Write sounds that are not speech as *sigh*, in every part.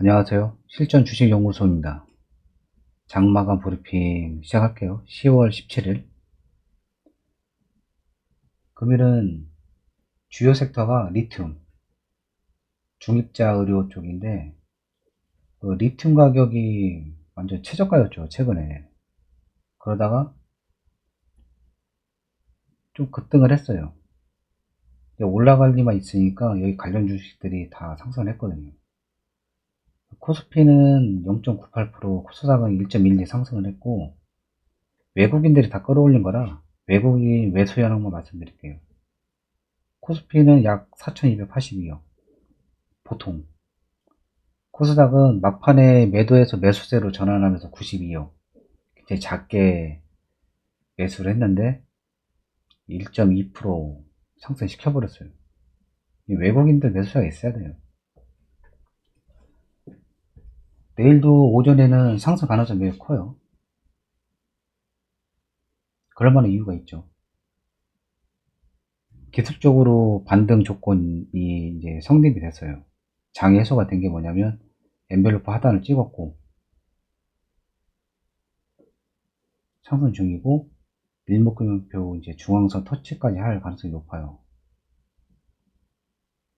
안녕하세요. 실전 주식연구소입니다. 장마감 브리핑 시작할게요. 10월 17일. 금일은 주요 섹터가 리튬, 중입자 의료 쪽인데, 그 리튬 가격이 완전 최저가였죠, 최근에. 그러다가 좀 급등을 했어요. 올라갈 리만 있으니까 여기 관련 주식들이 다 상승을 했거든요. 코스피는 0.98%, 코스닥은 1.12 상승을 했고, 외국인들이 다 끌어올린 거라 외국인 매수 현황만 말씀드릴게요. 코스피는 약 4,282억, 보통. 코스닥은 막판에 매도해서 매수세로 전환하면서 92억, 굉장히 작게 매수를 했는데, 1.2% 상승시켜버렸어요. 외국인들 매수자가 있어야 돼요. 내일도 오전에는 상승 가능성이 매우 커요. 그럴 만한 이유가 있죠. 기술적으로 반등 조건이 이제 성립이 됐어요. 장애 해소가 된 게 뭐냐면 엔벨로프 하단을 찍었고 상승 중이고 일목금융표 이제 중앙선 터치까지 할 가능성이 높아요.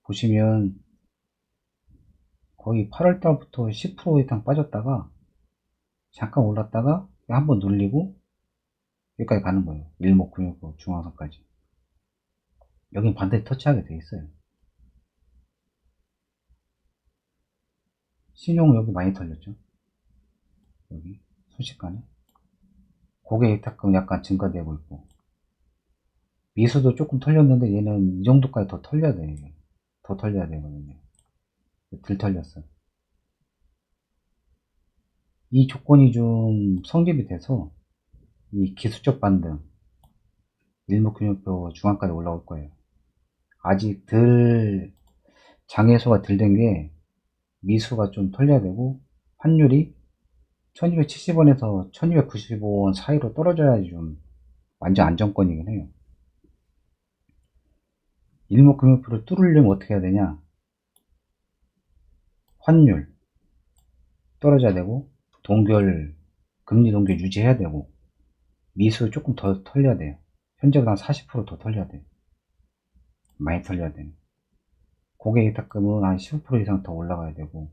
보시면 거의 8월 달부터 10% 이상 빠졌다가 잠깐 올랐다가 한번 눌리고 여기까지 가는 거예요. 일목금융표 중앙선까지. 여긴 반드시 터치하게 돼 있어요. 신용 여기 많이 털렸죠. 여기 순식간에 고객 예탁금 약간 증가되고 있고 미수도 조금 털렸는데 얘는 이 정도까지 더 털려야 돼. 더 털려야 되거든요. 들 털렸어. 이 조건이 좀 성립이 돼서 이 기술적 반등 일목균형표 중앙까지 올라올 거예요. 아직 덜 장애소가 덜 된 게 미수가 좀 털려야 되고 환율이 1270원에서 1295원 사이로 떨어져야지 좀 완전 안정권이긴 해요. 일목금융표를 뚫으려면 어떻게 해야 되냐? 환율 떨어져야 되고 동결 금리 동결 유지해야 되고 미수 조금 더 털려야 돼요. 현재보다 40%더 털려야 돼요. 많이 털려야 돼요. 고객 예탁금은 한 15% 이상 더 올라가야 되고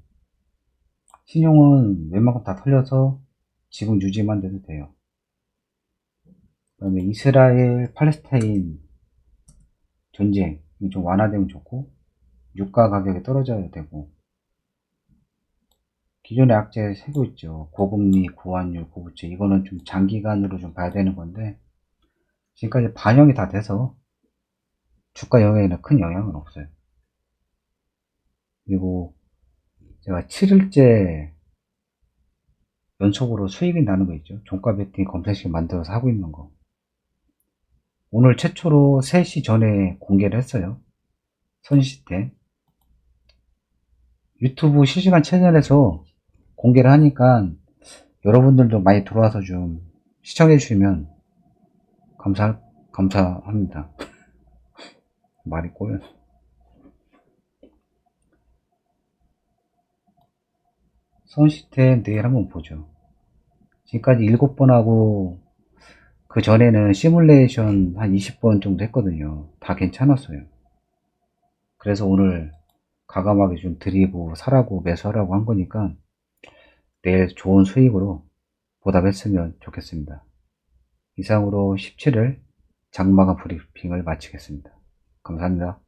신용은 웬만큼 다 털려서 지금 유지만 돼도 돼요. 그 다음에 이스라엘 팔레스타인 전쟁이 좀 완화되면 좋고 유가 가격이 떨어져야 되고 기존의 악재 세고 있죠. 고금리, 고환율, 고부채 이거는 좀 장기간으로 좀 봐야 되는 건데 지금까지 반영이 다 돼서 주가 영향에는 큰 영향은 없어요. 그리고 제가 7일째 연속으로 수익이 나는 거 있죠. 종가 베팅 검색식 만들어서 하고 있는 거. 오늘 최초로 3시 전에 공개를 했어요. 선시스템. 유튜브 실시간 채널에서 공개를 하니까 여러분들도 많이 들어와서 좀 시청해 주시면 감사, 감사합니다. *laughs* 말이 꼬여. 선시스템 내일 한번 보죠. 지금까지 7번 하고 그 전에는 시뮬레이션 한 20번 정도 했거든요. 다 괜찮았어요. 그래서 오늘 가감하게 좀 드리고 사라고 매수하라고 한 거니까 내일 좋은 수익으로 보답했으면 좋겠습니다. 이상으로 17일 장마감 브리핑을 마치겠습니다. 감사합니다.